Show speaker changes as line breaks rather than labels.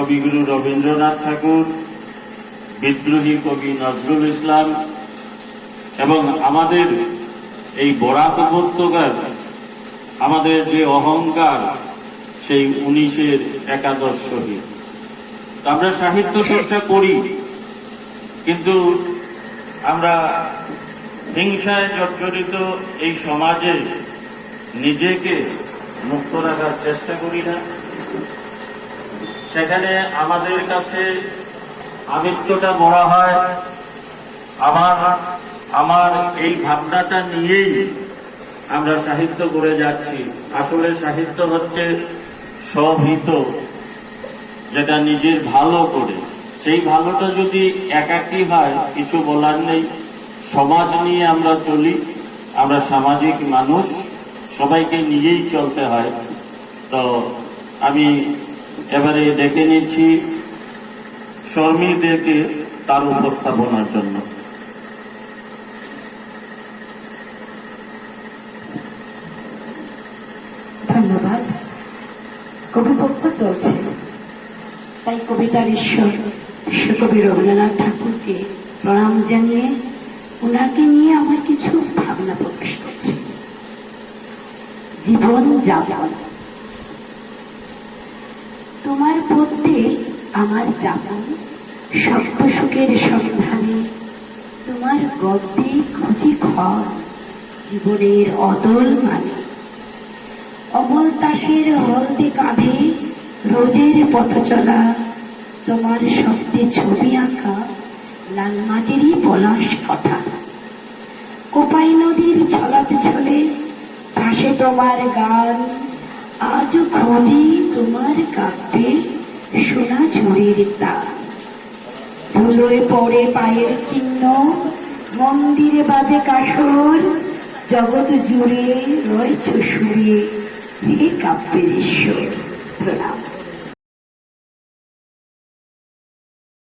কবিগুরু রবীন্দ্রনাথ ঠাকুর, বিদ্রোহী কবি নজরুল ইসলাম এবং আমাদের এই বরাক উপত্যকার, আমাদের যে অহংকার, সেই উনিশের একাদশ শহীদ। আমরা সাহিত্য চর্চা করি, কিন্তু আমরা হিংসায় জর্জরিত এই সমাজে নিজেকে মুক্ত রাখার চেষ্টা করি না। সেখানে আমাদের কাছে আমিত্বটা মরা হয়। আমার আমার এই ভাবনাটা নিয়েই আমরা সাহিত্য করে যাচ্ছি। আসলে সাহিত্য হচ্ছে স্বহিত যেটা নিজের ভালো করে। সেই ভালোটা যদি একাকী হয়, কিছু বলার নেই। সমাজ নিয়ে আমরা চলি, আমরা সামাজিক মানুষ, সবাইকে নিয়েই চলতে হয়। তো আমি এবারে ডেকে নিচ্ছি শর্মীদেরকে তার উপস্থাপনার জন্য।
চলছে। তাই কবিতার ঈশ্বর রবীন্দ্রনাথ ঠাকুরকে প্রণাম জানিয়ে নিয়ে আমার কিছু ভাবনা প্রকাশ জীবন যাপন। তোমার পথে আমার যাপন সপ্ত সুখের সন্ধানে তোমার গদ্যে খুঁজি ঘর জীবনের অদল মানে। অমল তাসের হলদে কাঁধে রোজের পথ চলা, তোমার শব্দে ছবি আঁকা লাল মাটিরই পলাশ কথা। কোপাই নদীর ছলাতে ছলে ভাসে তোমার গান আজও খোঁজি তোমার কাব্যে সোনা ঝুড়ির তা। ধুলোয় পড়ে পায়ের চিহ্ন, মন্দিরে বাজে কাসর জগৎ জুড়ে রয়েছে সুরে হে কাব্যের ঈশ্বর।